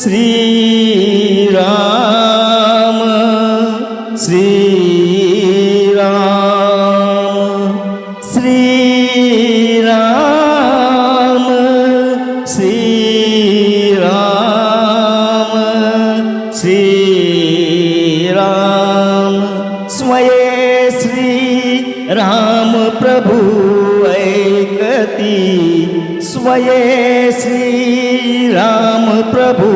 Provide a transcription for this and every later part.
श्रीराम श्रीराम श्रीराम श्रीराम श्रीराम श्रीराम स्वये श्री राम प्रभु ऐकती स्वये श्री राम प्रभु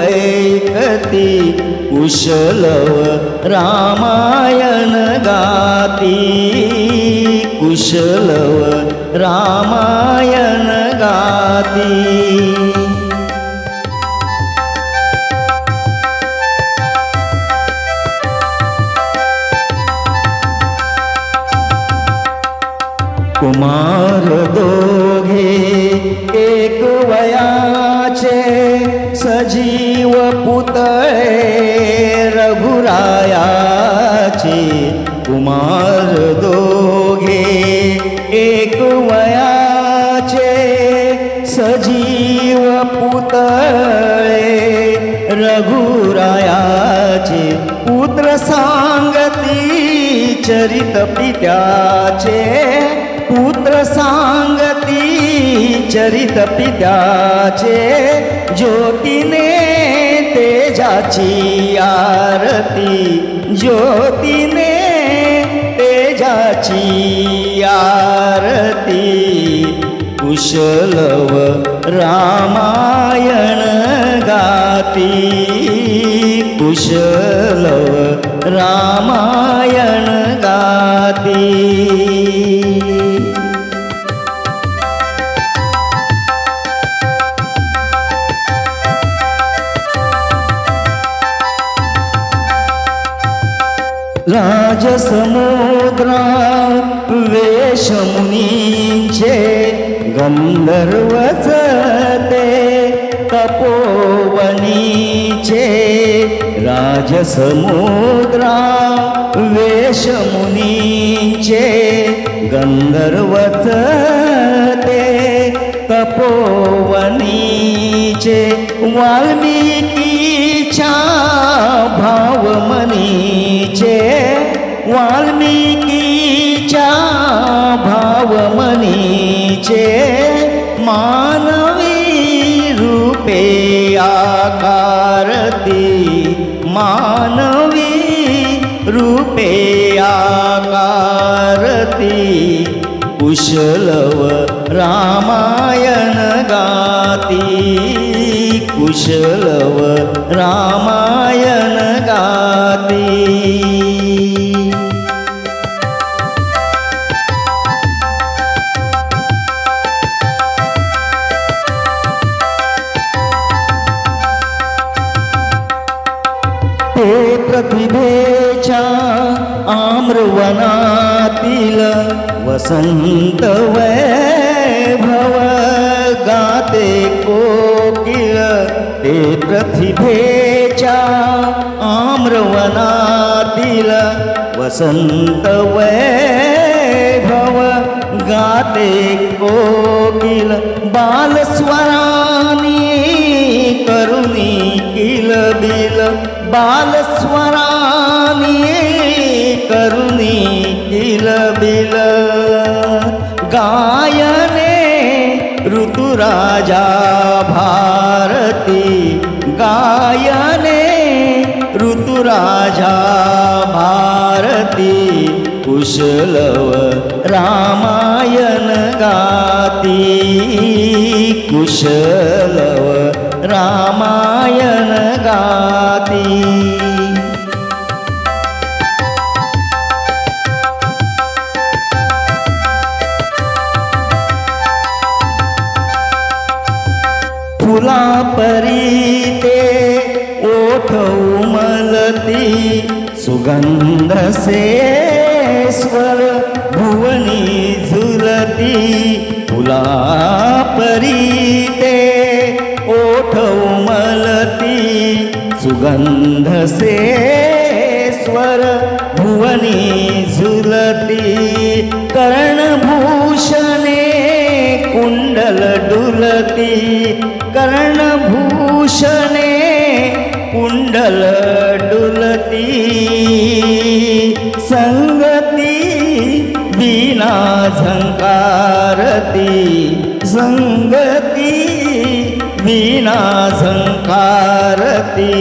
ऐकती कुशलव रामायण गाती। कुशलव रामायण गाती। कुमार दोघे एक सजीव पुतळे रघुरायाचे कुमार दोघे एक वयाचे सजीव पुतळे रघुरायाचे पुत्र सांगती चरित पित्याचे पुत्र सांगती चरित पित्याचे ज्योतीने तेजाची आरती ज्योतीने तेजाची आरती कुशलव रामायण गाती कुशलव रामायण गाती समुद्र वेशमुनींचे गंधर्वच ते तपोवनीचे राजसमुद्रा वेशमुनींचे गंधर्वच ते तपोवनीचे वाल्मिकीच्या भावमनीचे वाल्मिकीच्या भावमनीचे मानवी रूपे आकारती मानवी रूपे आकारती कुशलव रामायण गाती कुशलव रामायण गाती. प्रतिभेच्या आम्रवनातील वसंत वैभव गाते कोकिळ. ते प्रतिभेच्या आम्रवनातील वसंत वैभव गाते कोकिल बालस्वरान बालस्वरानी करुणी किल बिल। गायने ऋतुराजा भारती। गायने ऋतुराजा भारती। कुशलव रामायण गाती। कुशलव रामायण गाती. फुला परी ते ओठ उमलती सुगंध से स्वर भुवनी झुलती फुला परी सुगंध से स्वर भुवनी झुलती कर्णभूषणे डुलती कर्णभूषणे कुंडल डुलती। संगती बिना झंकारती संगती विना खारती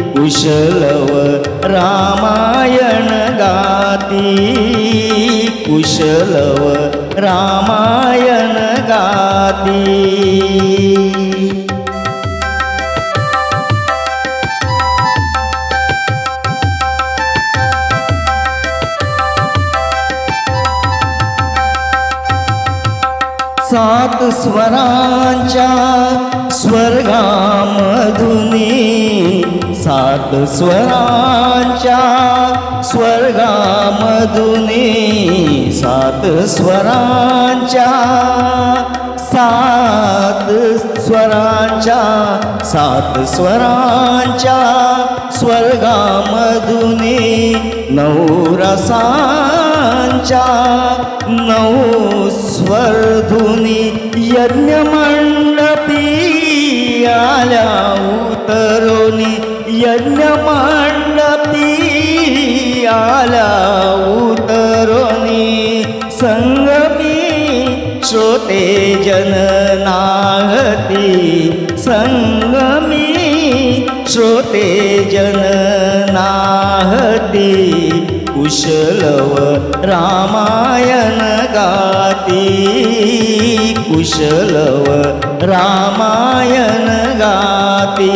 कुशलव रामायण गाती. कुशलव रामायण गाती. सात स्वरांच्या स्वर्गामधुनी सात स्वरांच्या स्वर्गामधुनी सात स्वरांच्या सात स्वरांच्या सात स्वरांच्या स्वर्गामधुनी नऊ रसांच्या नऊ स्वरधुनी यज्ञमण आल्या उतरोनी यज्ञमंडपी आला उतरोनी संगमी श्रोते जन नाहती संगमी श्रोते जन नाहती कुशलव रामायण गाती कुशलव रामायण गाती.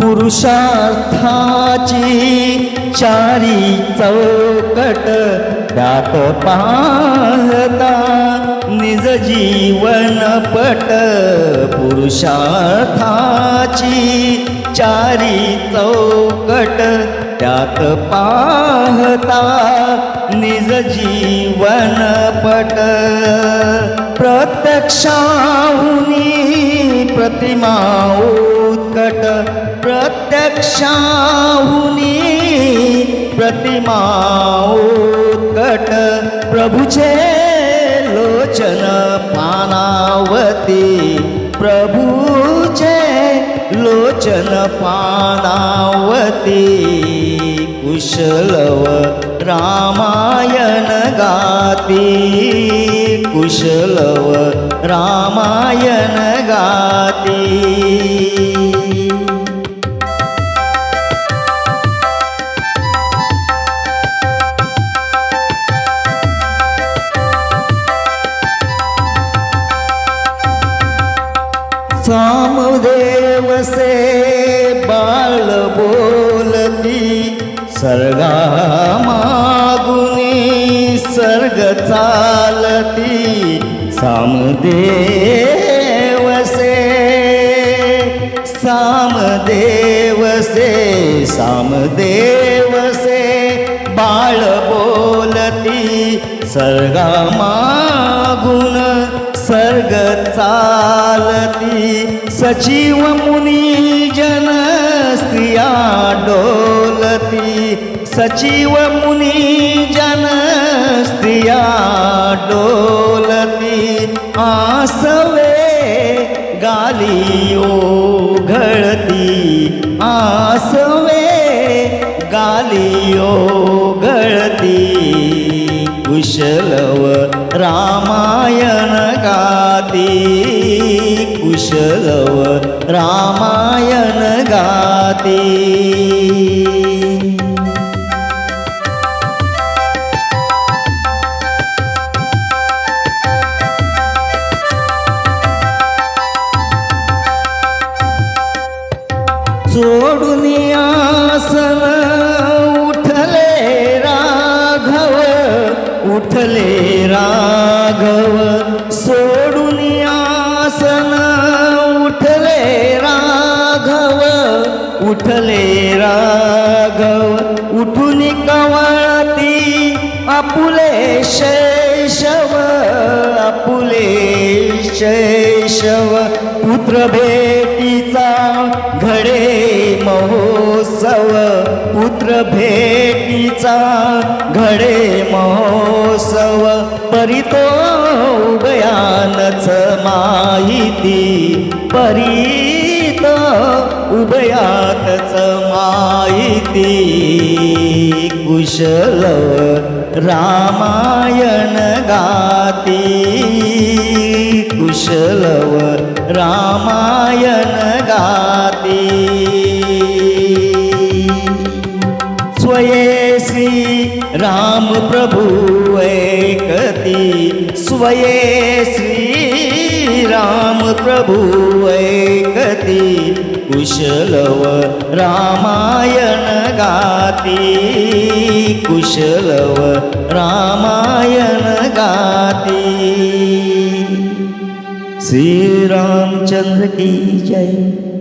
पुरुषार्थाची चारी चौकट त्यात पाहता. निज जीवन पट पुरुषार्थाची चारी चौकट त्यात पाहता निज जीवन पट. प्रत्यक्षाहुनी प्रतिमा उत्कट. प्रत्यक्षाहुनी प्रतिमा उत्कट. प्रभुचे लोचन पानावती प्रभूचे लोचन पानावती। कुशलव रामायण गाती। कुशलव रामायण गाती। सामदेवसे बाळ बोलती. सर्गा मागुनी सर्ग चालती. सामदेवसे सामदेवसे सामदेवसे बाळ बोलती. सर्गा मा सर्ग चालती. सचिव मुनी जन स्त्रिया डोलती. सचिव मुनी जन स्त्रिया डोलती. आसवे गालियो घळती आसवे गालियो घळती कुशलव रामायण गाती. कुशलव रामायण गाती. उठले राघव सोडून आसन उठले राघव उठले राघव उठून कवळती आपुले शैशव आपुले शैशव पुत्र भेटीचा घडे सव पुत्र भेटीचा घडे महोत्सव. परितो उभयानच माहिती परीत उभयातच माहिती. कुशल रामायण गाती कुशलव रामायण गाती. प्रभु ऐकती स्वये श्री राम प्रभु ऐकती कुशलव रामायण गाती कुशलव रामायण गाती। श्रीरामचंद्र की जय।